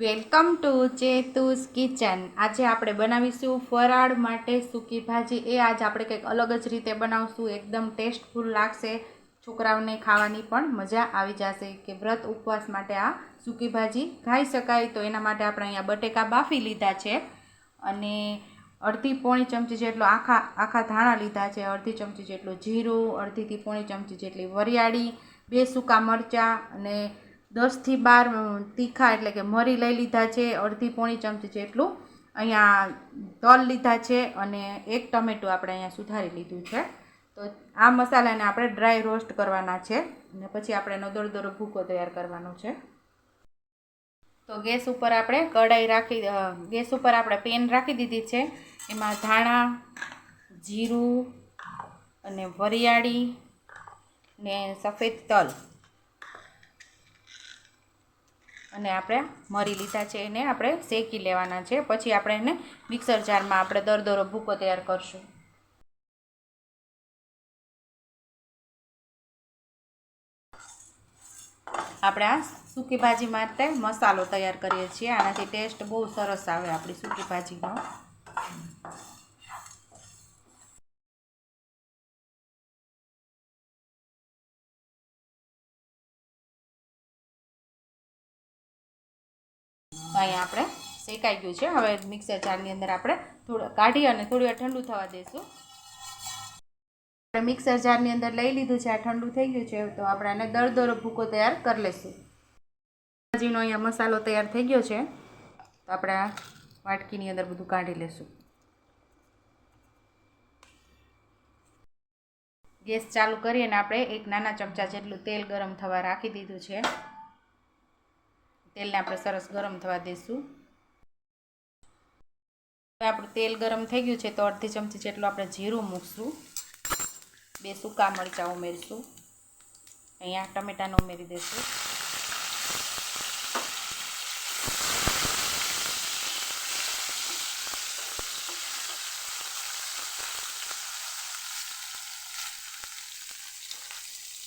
Welcome to ચેતુસ kitchen. આજે આપણે બનાવીશું ફરાળ માટે સૂકી ભાજી. એ આજ આપણે કંઈક અલગ જ રીતે બનાવશું. એકદમ ટેસ્ટફુલ લાગશે. છોકરાઓને ખાવાની પણ મજા આવી જશે કે વ્રત ઉપવાસ માટે આ સૂકી ભાજી ખાઈ શકાય. તો એના માટે આપણે અહીંયા બટેકા બાફી લીધા છે અને અડધી પોણી ચમચી જેટલો આખા આખા ધાણા લીધા છે. અડધી ચમચી જેટલું જીરું, અડધીથી પોણી ચમચી જેટલી વરિયાળી, બે સૂકા મરચાં અને દસથી બાર તીખા એટલે કે મરી લઈ લીધા છે, અડધી પોણી ચમચી જેટલું. અહીંયા તલ લીધા છે અને એક ટમેટું આપણે અહીંયા સુધારી લીધું છે. તો આ મસાલાને આપણે ડ્રાય રોસ્ટ કરવાના છે અને પછી આપણે એનો દોરો દોરો ભૂકો તૈયાર કરવાનો છે. તો ગેસ ઉપર આપણે કઢાઈ રાખી ગેસ ઉપર આપણે પેન રાખી દીધી છે. એમાં ધાણા, જીરું અને વરિયાળી ને સફેદ તલ અને આપણે મરી લીધા છે એને આપણે શેકી લેવાના છે. પછી આપણે એને મિક્સર જારમાં આપણે દરદરો ભૂકો તૈયાર કરશું. આપણે આ સૂકી ભાજી માટે મસાલો તૈયાર કરીએ છીએ. આનાથી ટેસ્ટ બહુ સરસ આવે આપણી સૂકી ભાજીનો. તો અહીંયા આપણે શેકાઈ ગયું છે. હવે મિક્સર જારની અંદર આપણે થોડું કાઢી અને થોડી ઠંડુ થવા દઈશું. આપણે મિક્સર જારની અંદર લઈ લીધું છે. આ ઠંડુ થઈ ગયું છે. તો આપણે આને દરદરો ભૂકો તૈયાર કરી લઈશું. ભાજીનો અહીંયા મસાલો તૈયાર થઈ ગયો છે. તો આપણે આ વાટકીની અંદર બધું કાઢી લઈશું. ગેસ ચાલુ કરી અને આપણે એક નાના ચમચા જેટલું તેલ ગરમ થવા રાખી દીધું છે. તેલને આપણે સરસ ગરમ થવા દઈશું આપણું તેલ ગરમ થઈ ગયું છે તો અડધી ચમચી જેટલું આપણે જીરું મૂકશું. બે સૂકા મરચાં ઉમેરીશું. અહીંયા ટમેટાને ઉમેરી દઈશું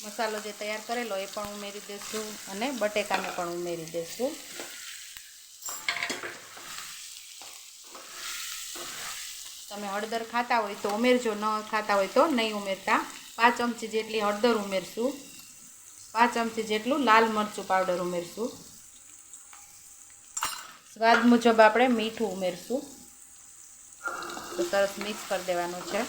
મસાલો જે તૈયાર કરેલો એ પણ ઉમેરી દઈશું અને બટેકાને પણ ઉમેરી દઈશું તમે હળદર ખાતા હોય તો ઉમેરજો, ન ખાતા હોય તો નહીં ઉમેરતા. પાંચ ચમચી જેટલી હળદર ઉમેરશું. પાંચ ચમચી જેટલું લાલ મરચું પાવડર ઉમેરશું. સ્વાદ મુજબ આપણે મીઠું ઉમેરશું. તો સરસ મિક્સ કરી દેવાનું છે.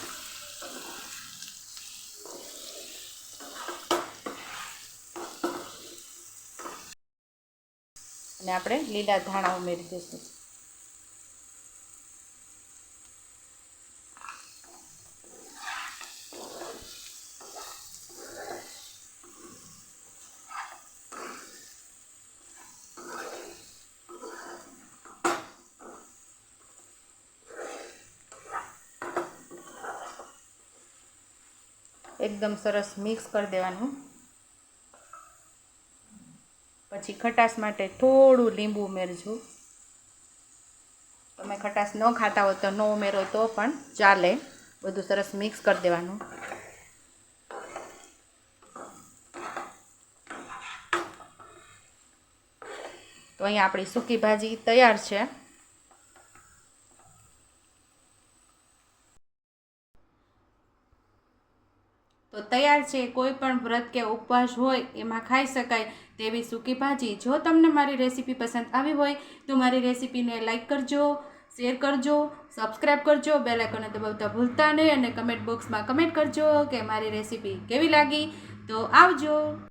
અને આપણે લીલા ધાણા ઉમેરી દઈશું. એકદમ સરસ મિક્સ કરી દેવાનું. પછી ખટાશ માટે થોડું લીંબુ ઉમેરજો. તમે ખટાશ ન ખાતા હોય તો ન ઉમેરો તો પણ ચાલે. બધું સરસ મિક્સ કરી દેવાનું. તો અહીંયા આપણી સૂકી ભાજી તૈયાર છે. તો તૈયાર છે, કોઈ પણ વ્રત કે ઉપવાસ હોય, એમાં ખાઈ શકાય તેવી સૂકી ભાજી. જો તમને મારી રેસીપી પસંદ આવી હોય, તો મારી રેસીપીને લાઈક કરજો, શેર કરજો સબસ્ક્રાઈબ કરજો, બેલ આઇકોને દબાવતા ભૂલતા નહીં અને કમેન્ટ બોક્સમાં કમેન્ટ કરજો કે મારી રેસીપી કેવી લાગી. તો આવજો.